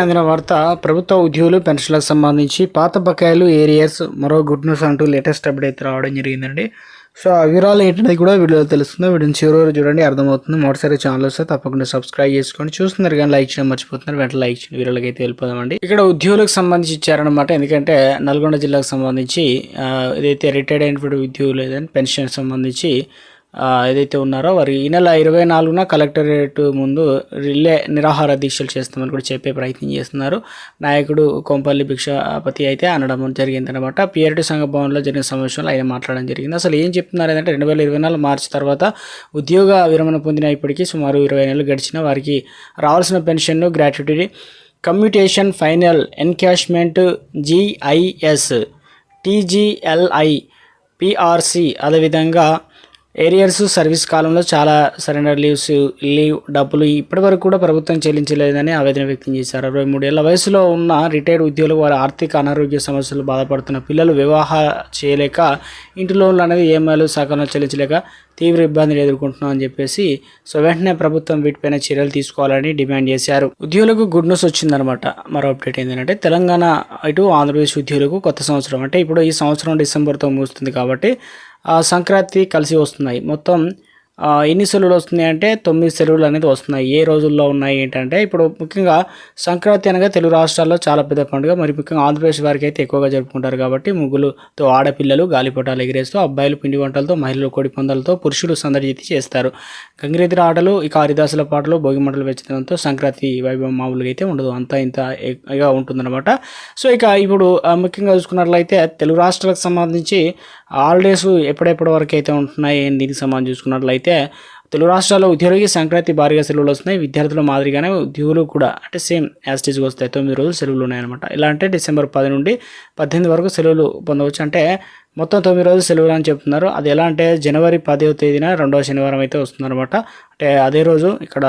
అందిన వార్త ప్రభుత్వ ఉద్యోగులు పెన్షన్లకు సంబంధించి పాత బకాయిలు ఏరియాస్ మరో గుడ్ న్యూస్ అంటూ లేటెస్ట్ అప్డేట్ రావడం జరిగిందండి. సో ఆ వివరాలు ఏంటనేది కూడా వీడియోలో తెలుస్తుంది. వీడియోని చివరి వరకు చూడండి అర్థమవుతుంది. మొదటిసారి ఛానల్ వస్తే తప్పకుండా సబ్స్క్రైబ్ చేసుకోండి. చూస్తున్నారు కానీ లైక్ చేయడం మర్చిపోతున్నారు. వెంటనే లైక్ చేయండి. వీడియోలకి అయితే వెళ్ళిపోదామండి. ఇక్కడ ఉద్యోగులకు సంబంధించి ఇచ్చారనమాట ఎందుకంటే నల్గొండ జిల్లాకు సంబంధించి ఏదైతే రిటైర్డ్ అయినటువంటి ఉద్యోగులు ఏదైనా పెన్షన్ సంబంధించి ఏదైతే ఉన్నారో వారి ఈ నెల ఇరవై నాలుగున కలెక్టరేట్ ముందు రిలే నిరాహార దీక్షలు చేస్తామని కూడా చెప్పే ప్రయత్నం చేస్తున్నారు. నాయకుడు కొంపల్లి భిక్షాపతి అయితే అనడం జరిగింది అనమాట పిఆర్టీ సంఘ భవన్లో జరిగిన సమావేశంలో ఆయన మాట్లాడడం జరిగింది. అసలు ఏం చెప్తున్నారు ఏంటంటే రెండు వేల ఇరవై నాలుగు మార్చి తర్వాత ఉద్యోగ విరమణ పొందిన ఇప్పటికీ సుమారు ఇరవై నెలలు గడిచిన వారికి రావాల్సిన pension gratuity commutation final encashment GIS TGLI PRC అదేవిధంగా ఏరియర్స్ సర్వీస్ కాలంలో చాలా సరెండర్ లీవ్స్ లీవ్ డబ్బులు ఇప్పటివరకు కూడా ప్రభుత్వం చెల్లించలేదని ఆవేదన వ్యక్తం చేశారు. అరవై మూడేళ్ళ వయసులో ఉన్న రిటైర్డ్ ఉద్యోగులు వారి ఆర్థిక అనారోగ్య సమస్యలు బాధపడుతున్న పిల్లలు వివాహ చేయలేక ఇంటి లోన్లు అనేది ఈఎంఐలు సకాలంలో చెల్లించలేక తీవ్ర ఇబ్బందులు ఎదుర్కొంటున్నాం అని చెప్పేసి సో వెంటనే ప్రభుత్వం వీటిపైన చర్యలు తీసుకోవాలని డిమాండ్ చేశారు. ఉద్యోగులకు గుడ్ న్యూస్ వచ్చిందనమాట మరో అప్డేట్ ఏంటంటే తెలంగాణ ఇటు ఆంధ్రప్రదేశ్ ఉద్యోగులకు కొత్త సంవత్సరం. అంటే ఇప్పుడు ఈ సంవత్సరం డిసెంబర్తో ముగుస్తుంది కాబట్టి సంక్రాంతి కలిసి వస్తున్నాయి. మొత్తం ఎన్ని సెలవులు వస్తున్నాయి అంటే తొమ్మిది సెలవులు అనేది వస్తున్నాయి. ఏ రోజుల్లో ఉన్నాయి ఏంటంటే ఇప్పుడు ముఖ్యంగా సంక్రాంతి అనగా తెలుగు రాష్ట్రాల్లో చాలా పెద్ద పండుగ. మరి ముఖ్యంగా ఆంధ్రప్రదేశ్ వారికి అయితే ఎక్కువగా జరుపుకుంటారు కాబట్టి ముగ్గులుతో ఆడపిల్లలు గాలిపటాలు ఎగిరేస్తూ అబ్బాయిలు పిండి వంటలతో మహిళలు కోడి పందాలతో పురుషులు సందడి చేస్తారు. గంగిరెద్దుల ఆటలు ఇక హరిదాసుల పాటలు భోగి మంటలు వెచ్చడంతో సంక్రాంతి వైభవం మామూలుగా అయితే ఉండదు. అంతా ఇంత ఉంటుందన్నమాట. సో ఇక ఇప్పుడు ముఖ్యంగా చూసుకున్నట్లయితే తెలుగు రాష్ట్రాలకు సంబంధించి హాలిడేస్ ఎప్పుడెప్పటి వరకు అయితే ఉంటున్నాయి? దీనికి సంబంధించి చూసుకున్నట్లయితే తెలుగు రాష్ట్రాల్లో ఉద్యోగులకి సంక్రాంతి భారీగా సెలవులు వస్తున్నాయి. విద్యార్థుల మాదిరిగానే ఉద్యోగులు కూడా అంటే సేమ్ యాస్టేజ్కి వస్తాయి. తొమ్మిది రోజులు సెలవులు ఉన్నాయన్నమాట. ఇలా అంటే డిసెంబర్ పది నుండి పద్దెనిమిది వరకు సెలవులు పొందవచ్చు. అంటే మొత్తం తొమ్మిది రోజులు సెలవులు అని చెప్తున్నారు. అది ఎలా అంటే జనవరి పదవ తేదీన రెండవ శనివారం అయితే వస్తుందన్నమాట. అంటే అదే రోజు ఇక్కడ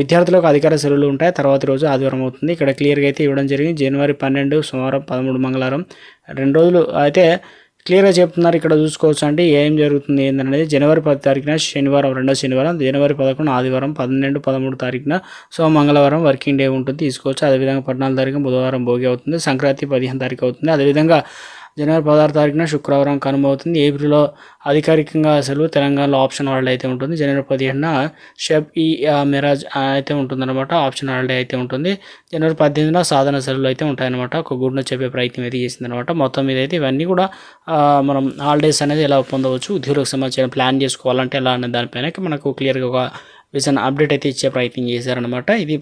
విద్యార్థులకు అధికార సెలవులు ఉంటాయి. తర్వాత రోజు ఆదివారం అవుతుంది. ఇక్కడ క్లియర్గా అయితే ఇవ్వడం జరిగింది. జనవరి పన్నెండు సోమవారం పదమూడు మంగళవారం రెండు రోజులు. అయితే క్లియర్గా చెప్తున్నారు. ఇక్కడ చూసుకోవచ్చు అంటే ఏం జరుగుతుంది ఏంటనేది జనవరి పది తారీఖున శనివారం రెండో శనివారం జనవరి పదకొండు ఆదివారం పన్నెండు పదమూడు తారీఖున సో మంగళవారం వర్కింగ్ డే ఉంటుంది. తీసుకోవచ్చు. అదేవిధంగా పద్నాలుగు తారీఖు బుధవారం భోగి అవుతుంది. సంక్రాంతి పదిహేను తారీఖు అవుతుంది. అదేవిధంగా జనవరి పదహారు తారీఖున శుక్రవారం కనుమవుతుంది. ఏప్రిల్లో అధికారికంగా అసలు తెలంగాణలో ఆప్షన్ హాలిడే అయితే ఉంటుంది. జనవరి పదిహేనున షబ్ ఈ మిరాజ్ అయితే ఉంటుందన్నమాట. ఆప్షన్ హాలిడే అయితే ఉంటుంది. జనవరి పద్దెనిమిదిన సాధన సెలవులు అయితే ఉంటాయన్నమాట. ఒక గుడ్ను చెప్పే ప్రయత్నం అయితే చేసిందనమాట మొత్తం మీద అయితే ఇవన్నీ కూడా మనం హాలిడేస్ అనేది ఎలా పొందవచ్చు ఉద్యోగులకు సంబంధించిన ప్లాన్ చేసుకోవాలంటే ఎలా అనే దానిపైన మనకు క్లియర్గా ఒక విజన్ అప్డేట్ అయితే ఇచ్చే ప్రయత్నం చేశారనమాట ఇది